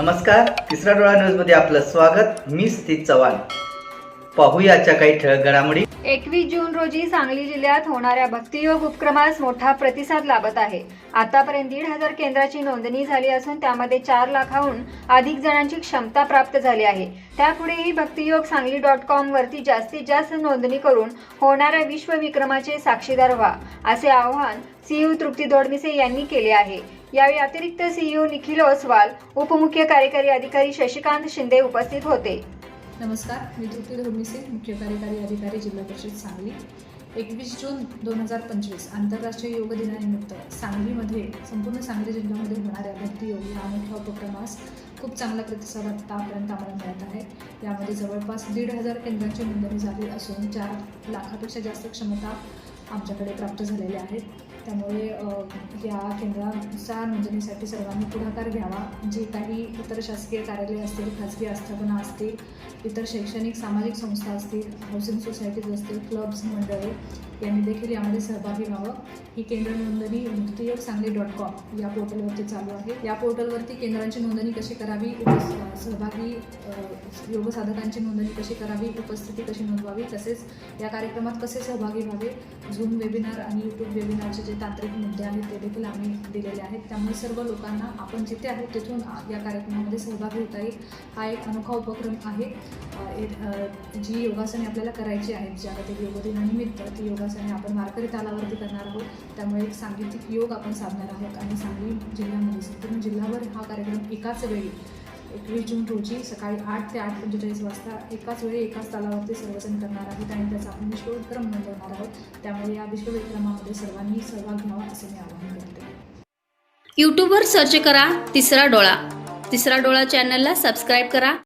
नमस्कार तिसरा डोळा न्यूजमध्ये आपलं स्वागत. मी स्थित चव्हाण. पाहूयाच्या काही ठळक घडामोडी. एकवीस जून रोजी सांगली जिल्ह्यात होणाऱ्या भक्तियोग उपक्रमास मोठा प्रतिसाद लाभत आहे. आतापर्यंत दीड हजार केंद्राची नोंदणी झाली असून त्यामध्ये चार लाखाहून अधिक जणांची क्षमता प्राप्त झाली आहे. त्यापुढेही भक्तियोग सांगली डॉट कॉम वरती जास्तीत जास्त नोंदणी करून होणाऱ्या विश्वविक्रमाचे साक्षीदार व्हा असे आवाहन सीईओ तृप्ती दोडमिसे यांनी केले आहे. यावेळी अतिरिक्त सीईओ निखिल ओसवाल उपमुख्य कार्यकारी अधिकारी शशिकांत शिंदे उपस्थित होते. नमस्कार मी तृप्ती धोडमिसे मुख्य कार्यकारी अधिकारी जिल्हा परिषद सांगली. एकवीस जून दोन हजार पंचवीस आंतरराष्ट्रीय योग दिनानिमित्त सांगलीमध्ये संपूर्ण सांगली जिल्ह्यामध्ये होणाऱ्या भक्ती योग या अनोख्या उपक्रमास खूप चांगला प्रतिसाद आतापर्यंत आम्हाला मिळत आहे. यामध्ये जवळपास दीड हजार केंद्रांची नोंदणी झाली असून चार लाखापेक्षा जास्त क्षमता आमच्याकडे प्राप्त झालेल्या आहेत. त्यामुळे या केंद्रानुसार म्हणजे नोंदणीसाठी सर्वांनी पुढाकार घ्यावा. जे काही इतर शासकीय कार्यालय असतील खाजगी आस्थापना असतील इतर शैक्षणिक सामाजिक संस्था असतील हाऊसिंग सोसायटीज असतील क्लब्स मंडळे यांनी देखील यामध्ये सहभागी व्हावं. ही केंद्र नोंदणी मुक्तियोग सांगली डॉट कॉम या पोर्टलवरती चालू आहे. या पोर्टलवरती केंद्रांची नोंदणी कशी करावी सहभागी योगसाधकांची नोंदणी कशी करावी उपस्थिती कशी नोंदवावी तसेच या कार्यक्रमात कसे सहभागी व्हावे झूम वेबिनार आणि यूट्यूब वेबिनारचे जे तांत्रिक मुद्दे आहेत ते देखील आम्ही दिलेले आहेत. त्यामुळे सर्व लोकांना आपण जिथे आहोत तिथून या कार्यक्रमामध्ये सहभागी होता येईल. हा एक अनोखा उपक्रम आहे. जी योगासने आपल्याला करायची आहेत जागतिक योग दिनानिमित्त ती योगासने आपण वारकरी तालावरती करणार आहोत. त्यामुळे एक सांगीतिक योग आपण साधणार आहोत आणि सांगली जिल्ह्यामध्ये संपूर्ण जिल्ह्यावर हा कार्यक्रम एकाच वेळी एकवीस जून रोजी सकाळी आठ ते आठ पंचेचाळीस वाजता एकाच वेळी एकाच तालावरती सर्वजण करणार आहोत आणि त्याचा आपण विश्वविक्रम नोंदवणार आहोत त्यामुळे या विश्वविक्रमामध्ये सर्वांनी सहभाग घ्यावा असे मी आवाहन करते. यूट्यूबवर सर्च करा तिसरा डोळा. तिसरा डोळा चॅनलला सबस्क्राईब करा.